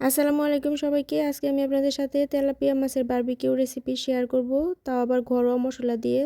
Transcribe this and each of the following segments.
আসসালামু আলাইকুম সবাইকে। আজকে আমি আপনাদের সাথে তেলাপিয়া মাছের বার্বিকিউ রেসিপি শেয়ার করব। তাও আবার ঘরোয়া মশলা দিয়ে।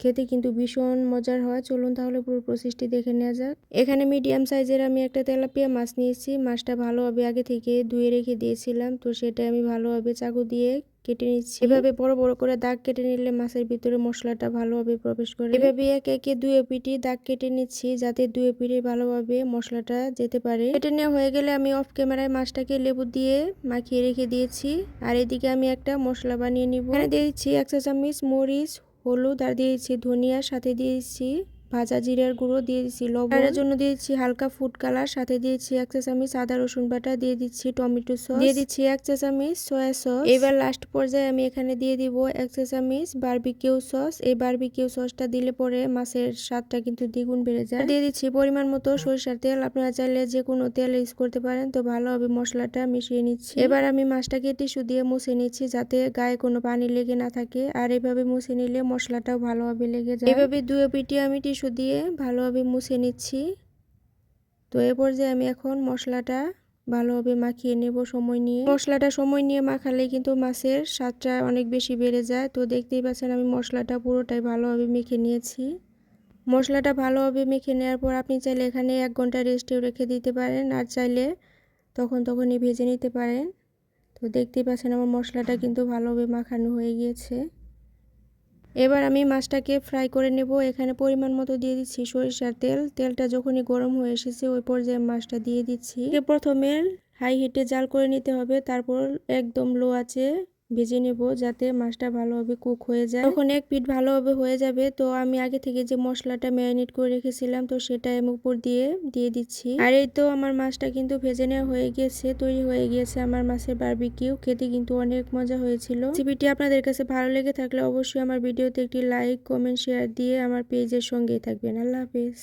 খেতে কিন্তু ভীষণ মজার হয়। চলুন তাহলে পুরো প্রসেসটি দেখে নেওয়া যাক। এখানে মিডিয়াম সাইজের আমি একটা তেলাপিয়া মাছ নিয়েছি। মাছটা ভালোভাবে আগে থেকে ধুয়ে রেখে দিয়েছিলাম। তো সেটা আমি ভালোভাবে চাকু দিয়ে কেটে নিচ্ছি। এভাবে বড় বড় করে দাগ কেটে নিলে মাছের ভিতরে মশলাটা ভালোভাবে প্রবেশ করে। এভাবে একে একে দুয়ে পিটি দাগ কেটে নিচ্ছি যাতে দুয়ে পিঠে ভালোভাবে মশলাটা যেতে পারে। কেটে নেওয়া হয়ে গেলে আমি অফ ক্যামেরায় মাছটাকে লেবু দিয়ে মাখিয়ে রেখে দিয়েছি। আর এদিকে আমি একটা মশলা বানিয়ে নিব। এখানে দিয়ে দিচ্ছি এক চা চামচ মরিচ, হলুদ, আর দিয়ে দিচ্ছি ধনিয়া, সাথে দিয়ে দিচ্ছি ভাজা জিরার গুঁড়ো দিয়ে দিচ্ছি লবণ। জন্য দিয়ে দিচ্ছি হালকা ফুড কালার সাথে দিয়েছি এক চা চামচ আদা রসুন বাটা দিয়ে দিচ্ছি টমেটো সস দিয়ে দিচ্ছি এক চা চামচ সয়া সস এবার লাস্ট পর্যায়ে আমি এখানে দিয়ে দিব এক চা চামচ বারবিকিউ সস এই বারবিকিউ সসটা দিলে পরে মাছের স্বাদটা কিন্তু দ্বিগুণ বেড়ে যায়। দিয়ে দিচ্ছি পরিমাণ মতো সরিষার তেল। আপনারা চাইলে যে কোনো তেল ইউজ করতে পারেন তো ভালোভাবে মশলাটা মিশিয়ে নিচ্ছি। এবার আমি মাছটাকে টিস্যু দিয়ে মুছে নিচ্ছি যাতে গায়ে কোনো পানি লেগে না থাকে। আর এভাবে মুছে নিলে মশলাটাও ভালোভাবে লেগে যায়। এভাবে দুয়ে পিটি আমি টিস্যু টিস্যু দিয়ে ভালোভাবে মুছে নিচ্ছি। তো এ পর্যায়ে আমি এখন মশলাটা ভালোভাবে মাখিয়ে নেব সময় নিয়ে। মশলাটা সময় নিয়ে মাখালে কিন্তু মাছের স্বাদটা অনেক বেশি বেড়ে যায়। তো দেখতেই পাচ্ছেন আমি মশলাটা পুরোটাই ভালোভাবে মেখে নিয়েছি। মশলাটা ভালোভাবে মেখে নেওয়ার পর আপনি চাইলে এখানে এক ঘণ্টা রেস্টেও রেখে দিতে পারেন। আর চাইলে তখন তখনই ভেজে নিতে পারেন। তো দেখতেই পাচ্ছেন আমার মশলাটা কিন্তু ভালোভাবে মাখানো হয়ে গিয়েছে। এবার আমি মাছটাকে ফ্রাই করে নেব। এখানে পরিমাণ মতো দিয়ে দিচ্ছি সরিষার তেল। তেলটা যখনই গরম হয়ে এসেছে, ওই পর্যায়ে মাছটা দিয়ে দিচ্ছি। প্রথমে হাই হিটে জাল করে নিতে হবে। তারপর একদম লো আছে ভেজে নেব যাতে মাছটা ভালোভাবে কুক হয়ে যায়। তখন এক পিঠ ভালোভাবে হয়ে যাবে, তো আমি আগে থেকে যে মশলাটা ম্যারিনেট করে রেখেছিলাম, তো সেটা আমি উপর দিয়ে দিয়ে দিচ্ছি। আর এই তো আমার মাছটা কিন্তু ভেজে নেওয়া হয়ে গিয়েছে তৈরি হয়ে গিয়েছে আমার মাছের বারবিকিউ খেতে কিন্তু অনেক মজা হয়েছিল। রেসিপিটি আপনাদের কাছে ভালো লেগে থাকলে অবশ্যই আমার ভিডিওতে একটি লাইক কমেন্ট শেয়ার দিয়ে আমার পেজের সঙ্গেই থাকবেন। আল্লাহ হাফিজ।